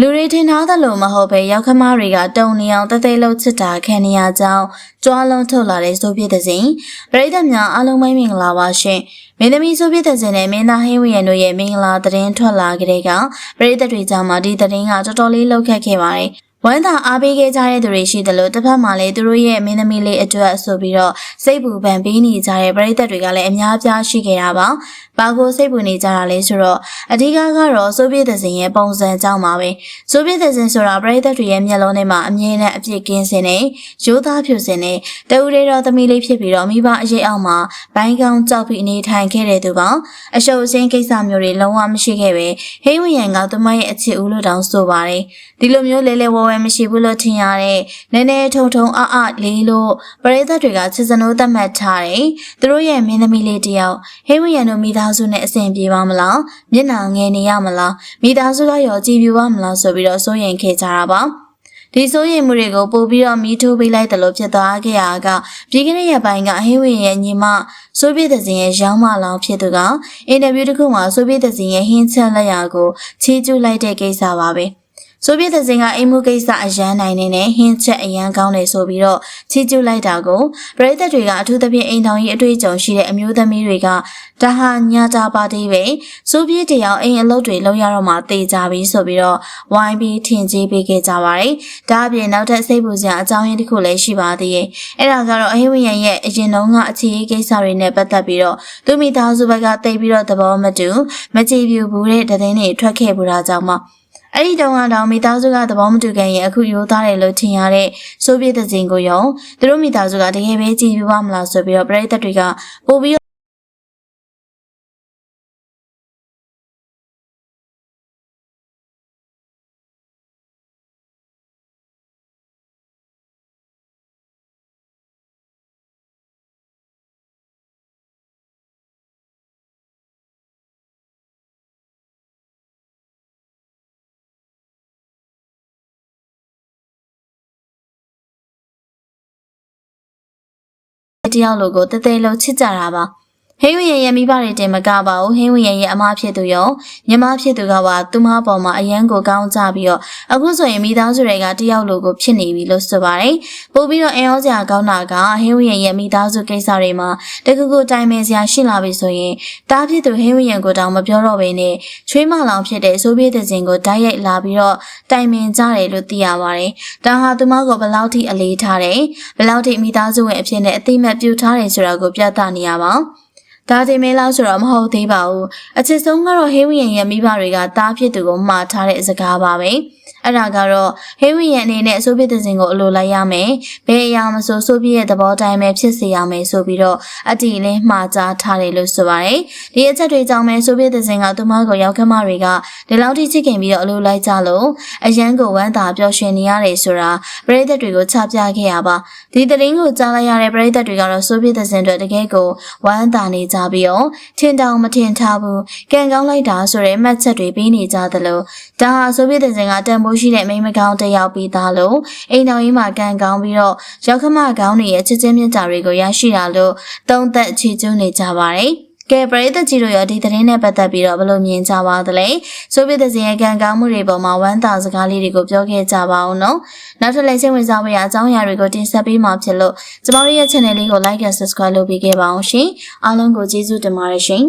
လူတွေထင်ထားသလိုမဟုတ်ပဲရောက်ခမတွေကတုံနေအောင်တသိလို့ချစ်တာခံနေရကြောင်းကြွားလုံးထုတ်လာတဲ့ဆိုပြတဲ့စဉ်ပရိသတ်များအားလုံးပဲမင်္ဂလာပါရှင်မင်းသမီးဆိုပြတဲ့စဉ်နဲ့မင်းသားဟင်းဝရံတို့ရဲ့မင်္ဂလာသတင်းထွက်လာကြတဲ့ကပရိသတ်တွေကြောင့်မှဒီသတင်းကတော်တော်လေးလှုပ်ခတ်ခဲ့ပါတယ် ဝမ်းသာအားပေးခဲ့ကြတဲ့သူတွေရှိသလိုတစ်ဖက်မှာလည်းသူတို့ရဲ့မင်းသမီးလေးအတွက်ဆိုပြီးတော့စိတ်ပူပန်ပေးနေကြတဲ့ပရိသတ်တွေကလည်းအများအပြားရှိခဲ့တာပါ။ဘာကိုစိတ်ပူနေကြတာလဲဆိုတော့အဓိကကတော့ဆိုဗီယက်သဇင်ရဲ့ပုံစံကြောင့်ပါပဲ။ဆိုဗီယက်သဇင်ဆိုတာပရိသတ်တွေရဲ့မျက်လုံးထဲမှာအမြဲတမ်းအပြစ်ကင်းစင်နေရိုးသားဖြူစင်နေတဦးလေးတော့သမီးလေးဖြစ်ပြီးတော့မိဘအရေးအောက်မှာဘိုင်းကောင်းကြောက်ပြီးအနေထိုင်ခဲ့တဲ့သူပါ။အရှုပ်အရှင်းကိစ္စမျိုးတွေလုံးဝမရှိခဲ့ပဲဟိမ့်ဝရံကသူမရဲ့အချစ်ဦးလို့တောင်ဆိုပါတယ်။ဒီလိုမျိုးလဲလဲဝဲဝဲမရှိဘူးလို့ထင်ရတဲ့နည်းနည်းထုံထုံအအလေးလို့ပရိသတ်တွေကချစ်စနိုးသတ်မှတ်ထားတယ်။သူတို့ရဲ့မင်းသမီးလေးတယောက်ဟိမ့်ဝရံတို့မိသားစုနဲ့အဆင်ပြေပါမလား။မျက်နှာငယ်နေရမလား။မိသားစုကရောကြည်ပြူပါမလားဆိုပြီးတော့စိုးရိမ်ခဲ့ကြတာပါ။ဒီစိုးရိမ်မှုတွေကိုပို့ပြီးတော့မီးထိုးပေးလိုက်တယ်လို့ဖြစ်သွားခဲ့ရကပြည်ကနေ့ရက်ပိုင်းကဟင်းဝင်ရဲ့ညီမဆိုဗီယက်သဇင်ရဲ့ရောင်းမလောင်ဖြစ်သူကအင်တာဗျူးတစ်ခုမှာဆိုဗီယက်သဇင်ရဲ့ဟင်းချက်လက်ရာကိုချီးကျူးလိုက်တဲ့ကိစ္စပါပဲ။ ဆိုဗီယက်သင်ကအိမ်မှုကိစ္စအရန်နိုင်နေနဲ့ဟင်းချက်အရန်ကောင်းတယ်ဆိုပြီးတော့ချီးကျူးလိုက်တာကိုပရိသတ်တွေကအထူးသဖြင့်အိမ်ထောင်ကြီးအတွေ့အကြုံရှိတဲ့အမျိုးသမီးတွေကဒါဟာညာတာပါတီးပဲဆိုဗီယက်တရားအိမ်အလုပ်တွေလုပ်ရတော့မှတေကြပြီဆိုပြီးတော့ဝိုင်းပြီးထင်ကြီးပေးခဲ့ကြပါတယ်။ဒါအပြင်နောက်ထပ်စိတ်ပူစရာအကြောင်းရင်းတစ်ခုလည်းရှိပါသေးတယ်။အဲ့ဒါကတော့အဟိဝရန်ရဲ့အရင်တုန်းကအခြေအကိစ္စတွေနဲ့ပတ်သက်ပြီးတော့သူမိသားစုဘက်ကတိတ်ပြီးတော့သဘောမတူမကြည်ပြူဘူးတဲ့သတင်းတွေထွက်ခဲ့ပူတာကြောင့်မှ အဲ့ဒီတုန်းကတော့မိသားစုကသဘောမတူခင်ရင်အခုရိုးသားတယ်လို့ထင်ရတဲ့ဆိုဗီယက်သင်ကိုယုံသူတို့မိသားစုကတကယ်ပဲကြည်ပြပါမလားဆိုပြီးတော့ပရိသတ်တွေကပို့ပြီး တယောက်လိုကိုတသေးလို့ချစ်ကြတာပါ ဟင်းဝင်ရဲ့မိဘတွေတင်မကပါဘူးဟင်းဝင်ရဲ့အမဖြစ်သူရောညီမဖြစ်သူကပါသူမပေါ်မှာအရန်ကိုကောင်းကြပြီးတော့အခုဆိုရင်မိသားစုတွေကတယောက်လိုကိုဖြစ်နေပြီလို့ဆိုပါတယ်ပို့ပြီးတော့အင်အောစရာကောင်းတာကဟင်းဝင်ရဲ့မိသားစုကိစ္စတွေမှာတကူကူတိုင်ပင်စရာရှိလာပြီဆိုရင်တားဖြစ်သူဟင်းဝင်ကိုတောင်မပြောတော့ဘဲနဲ့ချွေးမလောင်ဖြစ်တဲ့ဆိုးပြေးတဲ့စင်ကိုတိုက်ရိုက်လာပြီးတော့တိုင်ပင်ကြတယ်လို့သိရပါတယ်ဒါဟာသူမကိုဘယ်လောက်ထိအလေးထားတယ်ဘယ်လောက်ထိမိသားစုဝင်အဖြစ်နဲ့အသိမှတ်ပြုထားတယ်ဆိုတာကိုပြသနေရပါ ဒါတင်မဲလောက်ဆိုတော့မဟုတ်သေးပါဘူးအချစ်ဆုံးကတော့ဟေးဝီယန်ရဲ့မိဘတွေကတားဖြစ်သူကိုမှားထားတဲ့စကားပါပဲ အဲ့ဒါကတော့ဟေးဝီယန်အနေနဲ့ဆိုဗီယက်စင်ကိုအလိုလိုက်ရမယ်ဘယ်အရာမဆိုဆိုဗီယက်သဘောတိုင်းပဲဖြစ်စေရမယ်ဆိုပြီးတော့အတီလေးမှားကြားထားတယ်လို့ဆိုပါတယ်ဒီအချက်တွေကြောင့်ပဲဆိုဗီယက်စင်ကသူမကိုရောက်ခမတွေကဒီလောက်ထိချစ်ခင်ပြီးတော့အလိုလိုက်ကြလို့အရန်ကိုဝမ်းသာပျော်ရွှင်နေရတယ်ဆိုတာပရိသတ်တွေကိုချပြခဲ့ရပါဒီသတင်းကိုကြားလိုက်ရတဲ့ပရိသတ်တွေကတော့ဆိုဗီယက်စင်တွေတကယ်ကိုဝမ်းသာနေကြကြပြီးတော့ထင်တောင်မထင်ထားဘူးကံကောင်းလိုက်တာဆိုတဲ့မှတ်ချက်တွေပေးနေကြသလိုဒါဟာဆိုဗီယက်စင်ကတန်ဖိုးရှိတဲ့မိမကောင်းတစ်ယောက်ပြီးသားလို့အိမ်တော်ကြီးမှာကံကောင်းပြီးတော့ရောက်ခမကောင်းတွေရဲ့ချစ်ချင်းမြတ်တာတွေကိုရရှိတာလို့သုံးသက်ချီးကျူးနေကြပါတယ်ကဲပရိသတ်ကြီးတို့ရောဒီသတင်းနဲ့ပတ်သက်ပြီးတော့ဘယ်လိုမြင်ကြပါသလဲဆိုဗီယက်ဇင်ရဲ့ကံကောင်းမှုတွေပေါ်မှာဝမ်းသာစကားလေးတွေကိုပြောခဲ့ကြပါအောင်နော်နောက်ထပ်လည်းစိတ်ဝင်စားဖို့ရအကြောင်းအရာတွေကိုတင်ဆက်ပေးမှာဖြစ်လို့ကျမတို့ရဲ့ channel လေးကို like and subscribe လုပ်ပေးခဲ့ပါအောင်ရှင်အားလုံးကိုကျေးဇူးတင်ပါတယ်ရှင်